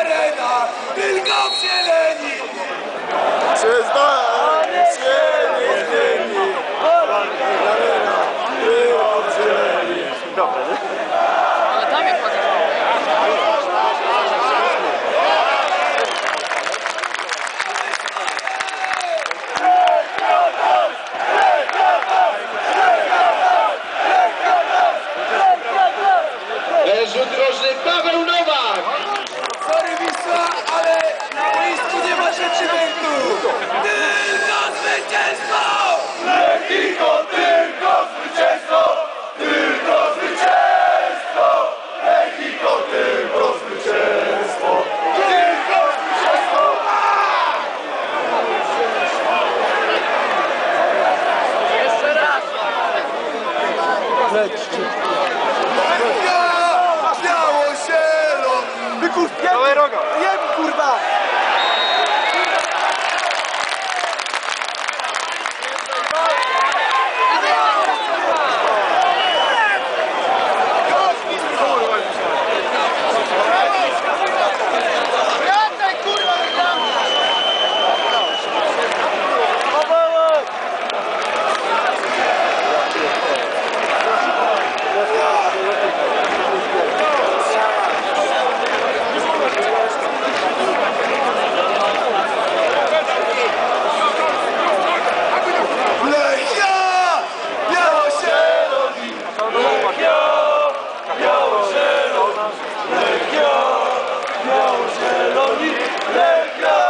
arena, tylko w zieleni. Przez się nie zmieni. Arena, było w zieleni. Biało-zielony! Wykusz, Całe roga. Jem kurwa! Let's go!